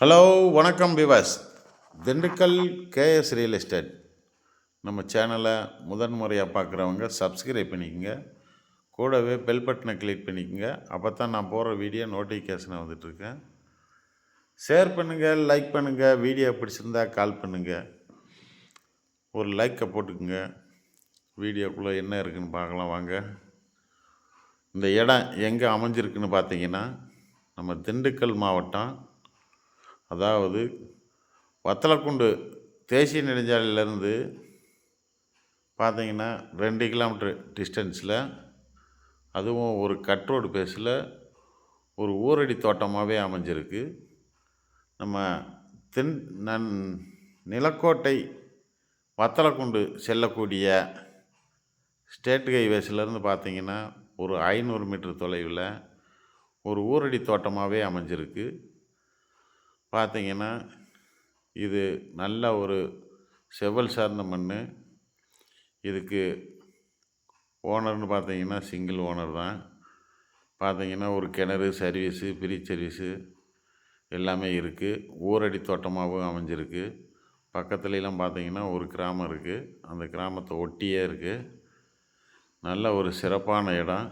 Hello வணக்கம் விவாஸ் Dindigul KS real estate நம்ம சேனலை முதன் முறையாக பார்க்குறவங்க சப்ஸ்கிரைப் பண்ணிக்கோங்க. கூடவே பெல் பட்டனை கிளிக் பண்ணிக்கோங்க. அப்போ தான் நான் போடுற வீடியோ நோட்டிஃபிகேஷனை வந்துட்டுருக்கேன். ஷேர் பண்ணுங்கள் லைக் பண்ணுங்கள் வீடியோ பிடிச்சிருந்தா கால் பண்ணுங்கள் ஒரு லைக்கை போட்டுக்குங்க. வீடியோக்குள்ளே என்ன இருக்குன்னு பார்க்கலாம் வாங்க. இந்த இடம் எங்கே அமைஞ்சிருக்குன்னு பார்த்தீங்கன்னா நம்ம திண்டுக்கல் மாவட்டம் அதாவது வத்தலக்குண்டு தேசிய நெடுஞ்சாலையிலேருந்து பார்த்தீங்கன்னா ரெண்டு கிலோமீட்டர் டிஸ்டன்ஸில் அதுவும் ஒரு கட் ரோடு பேஸில் ஒரு ஊரடி தோட்டமாகவே அமைஞ்சிருக்கு. நம்ம தென் நன் நிலக்கோட்டை வத்தலக்குண்டு செல்லக்கூடிய ஸ்டேட் ஹைவேஸ்லேருந்து பார்த்தீங்கன்னா ஒரு ஐநூறு மீட்டர் தொலைவில் ஒரு ஊரடி தோட்டமாகவே அமைஞ்சிருக்கு. பார்த்திங்கன்னா இது நல்ல ஒரு செவ்வல் சார்ந்த மண் இதுக்கு ஓனர்னு பார்த்தீங்கன்னா சிங்கிள் ஓனர் தான். பார்த்தீங்கன்னா ஒரு கிணறு சர்வீஸு ஃப்ரீ சர்வீஸு எல்லாமே இருக்குது ஊரடி தோட்டமாகவும் அமைஞ்சிருக்கு. பக்கத்துலலாம் பார்த்தீங்கன்னா ஒரு கிராமம் இருக்குது அந்த கிராமத்தை ஒட்டியே இருக்குது நல்ல ஒரு சிறப்பான இடம்.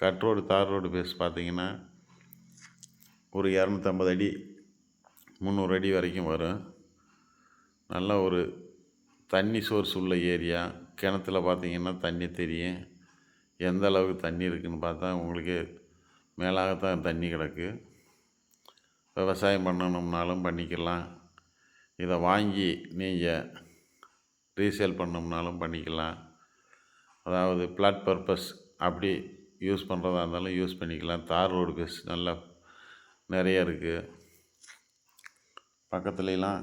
Cut road tar road face பார்த்தீங்கன்னா ஒரு இரநூத்தம்பது அடி முந்நூறு அடி வரைக்கும் வரும். நல்ல ஒரு தண்ணி சோர்ஸ் உள்ள ஏரியா. கிணத்துல பார்த்தீங்கன்னா தண்ணி தெரியும். எந்த அளவுக்கு தண்ணி இருக்குதுன்னு பார்த்தா உங்களுக்கு மேலாகத்தான் தண்ணி கிடக்கு. விவசாயம் பண்ணணும்னாலும் பண்ணிக்கலாம். இதை வாங்கி நீங்கள் ரீசேல் பண்ணோம்னாலும் பண்ணிக்கலாம். அதாவது பிளாட் பர்பஸ் அப்படி யூஸ் பண்ணுறதா இருந்தாலும் யூஸ் பண்ணிக்கலாம். தார் ரோடு பேஸ் நல்லா நிறைய இருக்குது பக்கத்துலலாம்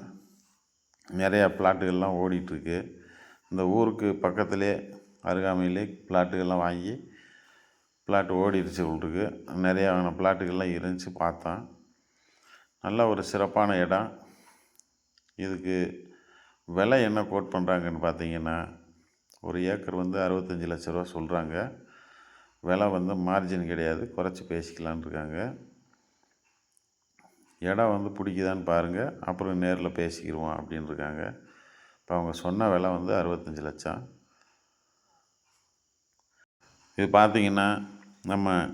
நிறையா ப்ளாட்டுகள்லாம் ஓடிகிட்ருக்கு இந்த ஊருக்கு பக்கத்துலே அருகாமையிலே ப்ளாட்டுகள்லாம் வாங்கி ப்ளாட்டு ஓடிடுச்சு உள்ளிருக்கு நிறையா ப்ளாட்டுகள்லாம் இருந்துச்சு பார்த்தேன். நல்ல ஒரு சிறப்பான இடம். இதுக்கு விலை என்ன கோட் பண்ணுறாங்கன்னு பார்த்தீங்கன்னா ஒரு ஏக்கர் வந்து அறுபத்தஞ்சி லட்ச ரூபா சொல்கிறாங்க விலை வந்து மார்ஜின் கிடையாது. குறைச்சி பேசிக்கலான் இருக்காங்க. இடம் வந்து பிடிக்குதான்னு பாருங்கள் அப்புறம் நேரில் பேசிக்கிடுவோம் அப்படின்னு இருக்காங்க இப்போ அவங்க சொன்ன விலை வந்து அறுபத்தஞ்சி லட்சம். இது பார்த்திங்கன்னா நம்ம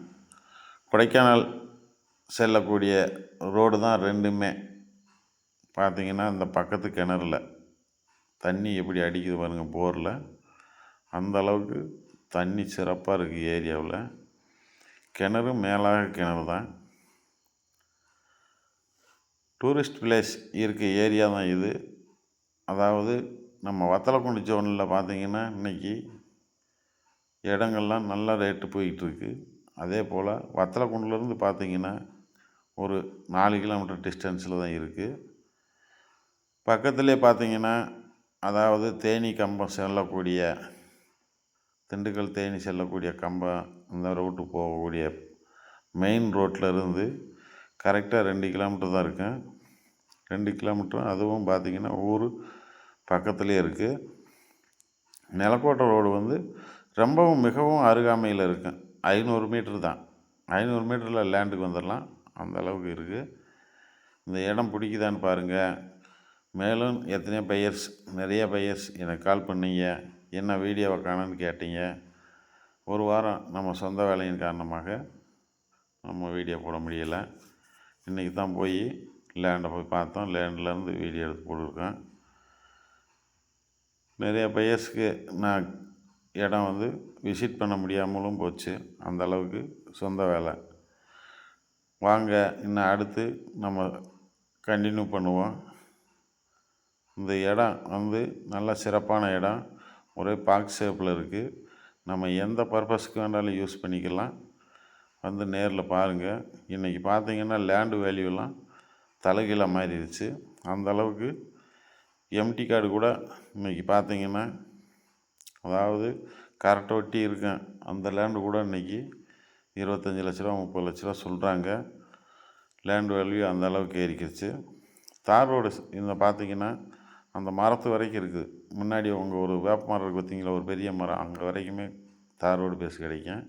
கொடைக்கானல் செல்லக்கூடிய ரோடு தான் ரெண்டுமே. பார்த்திங்கன்னா இந்த பக்கத்து கிணறுல. தண்ணி எப்படி அடிக்குது பாருங்கள் போரில். அந்த அளவுக்கு தண்ணி சிறப்பாக இருக்குது ஏரியாவில். கிணறு மேலாக கிணறு தான். டூரிஸ்ட் பிளேஸ் இருக்க ஏரியா தான் இது. அதாவது நம்ம வத்தலக்குண்டு ஜோனில் பார்த்தீங்கன்னா இன்றைக்கி இடங்கள்லாம் நல்ல ரேட்டு போயிட்டுருக்கு. அதே போல் வத்தலக்குண்டுலேருந்து பார்த்திங்கன்னா ஒரு நாலு கிலோமீட்டர் டிஸ்டன்ஸில் தான் இருக்குது பக்கத்துலேயே பார்த்தீங்கன்னா அதாவது தேனி கம்பம் செல்லக்கூடிய திண்டுக்கல் தேனி செல்லக்கூடிய கம்பம் இந்த ரோட்டு போகக்கூடிய மெயின் ரோட்டில் இருந்து கரெக்டாக ரெண்டு கிலோமீட்டர் தான் இருக்கும் ரெண்டு கிலோமீட்டரும் அதுவும் பார்த்திங்கன்னா ஊர் பக்கத்துலேயே இருக்குது நிலக்கோட்டை ரோடு வந்து ரொம்பவும் மிகவும் அருகாமையில் இருக்கும் ஐநூறு மீட்ரு தான். ஐநூறு மீட்டரில் லேண்டுக்கு வந்துடலாம் அந்த அளவுக்கு இருக்குது இந்த இடம் பிடிக்குதான்னு பாருங்கள் மேலும் எத்தனையோ பையர்ஸ் நிறைய பையர்ஸ் எனக்கு கால் பண்ணீங்க. என்ன வீடியோவை காணுன்னு கேட்டீங்க. ஒரு வாரம் நம்ம சொந்த வேலையின் காரணமாக நம்ம வீடியோ போட முடியலை. இன்றைக்கி தான் போய் லேண்டை போய் பார்த்தோம். லேண்ட்லேருந்து வீடியோ எடுத்து போட்டிருக்கேன் நிறைய பையர்ஸ்க்கு நான் இடம் வந்து விசிட் பண்ண முடியாமலும் போச்சு. அந்த அளவுக்கு சொந்த வேலை. வாங்க இன்னும் அடுத்து நம்ம கண்டினியூ பண்ணுவோம். இந்த இடம் வந்து நல்ல சிறப்பான இடம். ஒரே பாக்ஸ் ஷேப்பில் இருக்குது நம்ம எந்த பர்பஸ்க்கு வேணாலும் யூஸ் பண்ணிக்கலாம். வந்து நேரில் பாருங்கள் இன்றைக்கி பார்த்தீங்கன்னா லேண்டு வேல்யூலாம் தலைகீழாக மாறிடுச்சு. அந்தளவுக்கு எம்டி கார்டு கூட இன்றைக்கி பார்த்தீங்கன்னா அதாவது கரெக்டாக ஒட்டி இருக்கேன். அந்த லேண்டு கூட இன்றைக்கி இருபத்தஞ்சி லட்ச ரூபா முப்பது லட்ச ரூபா சொல்கிறாங்க லேண்டு வேல்யூ அந்த அளவுக்கு ஏறிக்கிடுச்சு தார் ரோடு இந்த பார்த்திங்கன்னா அந்த மரத்து வரைக்கும் இருக்குது. முன்னாடி உங்கள் ஒரு வேப்ப மரம் இருக்குது பார்த்தீங்களா? ஒரு பெரிய மரம். அங்கே வரைக்குமே தார் ரோடு பேஸ் கிடைக்கும்.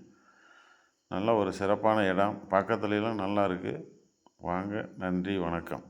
நல்ல ஒரு சிறப்பான இடம். பக்கத்துலலாம் நல்லா இருக்குது வாங்க நன்றி வணக்கம்.